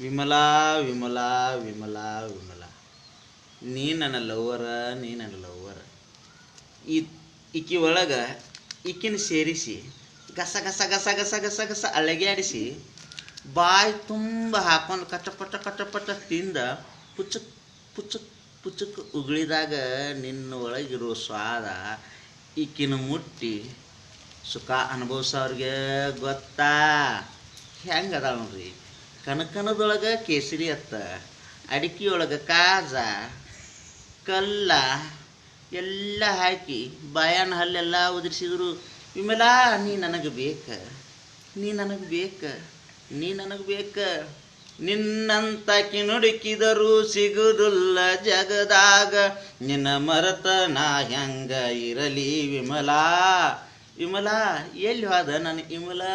ವಿಮಲಾ ವಿಮಲಾ ವಿಮಲಾ ವಿಮಲಾ. ನೀ ನನ್ನ ಲವ್ವರ, ನೀ ನನ್ನ ಲವ್ವರ. ಈ ಇಕ್ಕಿ ಒಳಗೆ ಇಕ್ಕಿನ ಸೇರಿಸಿ ಗಸ ಗಸ ಗಸ ಗಸ ಗಸ ಗಸ ಅಳಗ್ಯಾಡಿಸಿ ಬಾಯಿ ತುಂಬ ಹಾಕೊಂಡು ಕಟಪಟ ಕಟಪಟ ತಿಂದ ಪುಚ್ಚಕ್ ಪುಚ್ಚಕ್ ಪುಚ್ಚಕ್ ಉಗುಳಿದಾಗ ನಿನ್ನ ಒಳಗಿರೋ ಸ್ವಾದ ಈಕಿನ ಮುಟ್ಟಿ ಸುಖ ಅನುಭವಿಸೋರಿಗೆ ಗೊತ್ತಾ? ಹೆಂಗೆ ನೋಡ್ರಿ? ಕನಕನದೊಳಗೆ ಕೇಸರಿ ಅತ್ತ, ಅಡಿಕೆಯೊಳಗೆ ಕಾಜ, ಕಲ್ಲ ಎಲ್ಲ ಹಾಕಿ ಬಾಯಾನ ಹಲ್ಲೆಲ್ಲ ಉದುರಿಸಿದ್ರು. ವಿಮಲ, ನೀ ನನಗೆ ಬೇಕ, ನೀ ನನಗೆ ಬೇಕ, ನೀ ನನಗೆ ಬೇಕ. ನಿನ್ನಂತ ಕಿನುಡುಕಿದರೂ ಸಿಗುದುಲ್ಲ ಜಗದಾಗ, ನಿನ್ನ ಮರತ ನಾ ಹೆಂಗ ಇರಲಿ ವಿಮಲಾ. ವಿಮಲಾ, ಎಲ್ಲಿ ಹೋದ ನನ್ನ ವಿಮಲಾ?